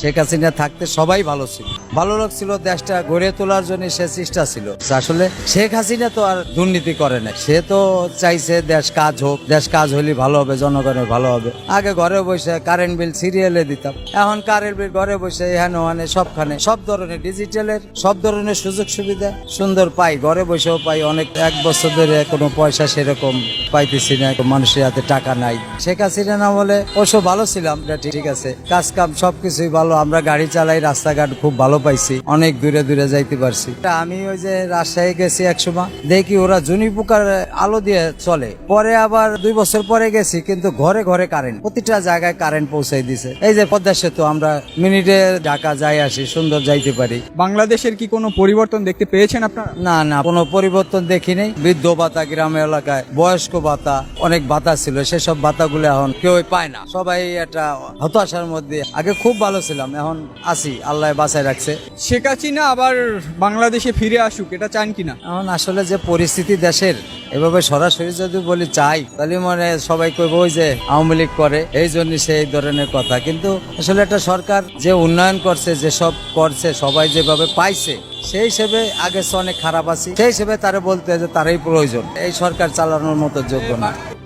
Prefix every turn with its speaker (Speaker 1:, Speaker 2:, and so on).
Speaker 1: শেখ হাসিনা থাকতে সবাই ভালো ছিল। ভালো লোক ছিল, দেশটা গড়ে তোলার জন্য সে চেষ্টা ছিল। আসলে শেখ হাসিনা তো আর দুর্নীতি করে না সে তো চাইছে দেশ কাজ হোক, দেশ কাজ হলে ভালো হবে, জনগণের ভালো হবে। আগে ঘরে বসে কারেন্ট বিল সিরিয়ালে দিতাম। এখন কারেন্ট বিল ঘরে বসে এখানে ওখানে সবখানে, সব ধরনের ডিজিটালের সব ধরনের সুযোগ সুবিধা সুন্দর পাই। ঘরে বসেও পাই অনেক, এক বছর ধরে কোনো পয়সা সেরকম পাইতেছি না মানুষের হাতে টাকা নাই। শেখ হাসিনা না বলে অবশ্য ভালো ছিলাম, ঠিক আছে। কাজ কাম সবকিছুই ভালো আমরা গাড়ি চালাই রাস্তাঘাট খুব ভালো পাইছি। অনেক দূরে দূরে যাইতে পারছি। আমি ওই যে রাজশাহী গেছি এক সময় দেখি ওরা জুনি পোকার আলো দিয়ে চলে। পরে আবার দুই বছর পরে গেছি কিন্তু ঘরে ঘরে কারেন্ট প্রতিটা জায়গায় কারেন্ট পৌঁছাই দিছে। এই যে পদ্মা সেতু আমরা মিনিটে ঢাকা যাই আসি সুন্দর যাইতে পারি।
Speaker 2: বাংলাদেশের কি কোনো পরিবর্তন দেখতে পেয়েছেন আপনারা?
Speaker 1: না না কোনো পরিবর্তন দেখি নেই। বৃদ্ধ ভাতা গ্রাম এলাকায় বয়স্ক ভাতা অনেক ভাতা ছিল। সেসব ভাতাগুলো এখন কেউ পায় না। সবাই একটা হতাশার মধ্যে আগে খুব ভালো ছিলাম এখন আছি আল্লাহ বাঁচায় রাখছে।
Speaker 2: শেখ হাসিনা আবার বাংলাদেশে ফিরে আসুক এটা চান কিনা?
Speaker 1: এখন আসলে যে পরিস্থিতি দেশের এভাবে সরাসরি যদি বলি চাই তাহলে মানে সবাই কইব ওই যে আওয়ামী লীগ করে এই জন্য সেই ধরনের কথা। কিন্তু আসলে একটা সরকার যে উন্নয়ন করছে যে সব করছে সবাই যেভাবে পাইছে সেই হিসেবে আগে অনেক খারাপ আছি সেই হিসেবে তারা বলতে যে তারাই প্রয়োজন। এই সরকার চালানোর মতো যোগ্য না।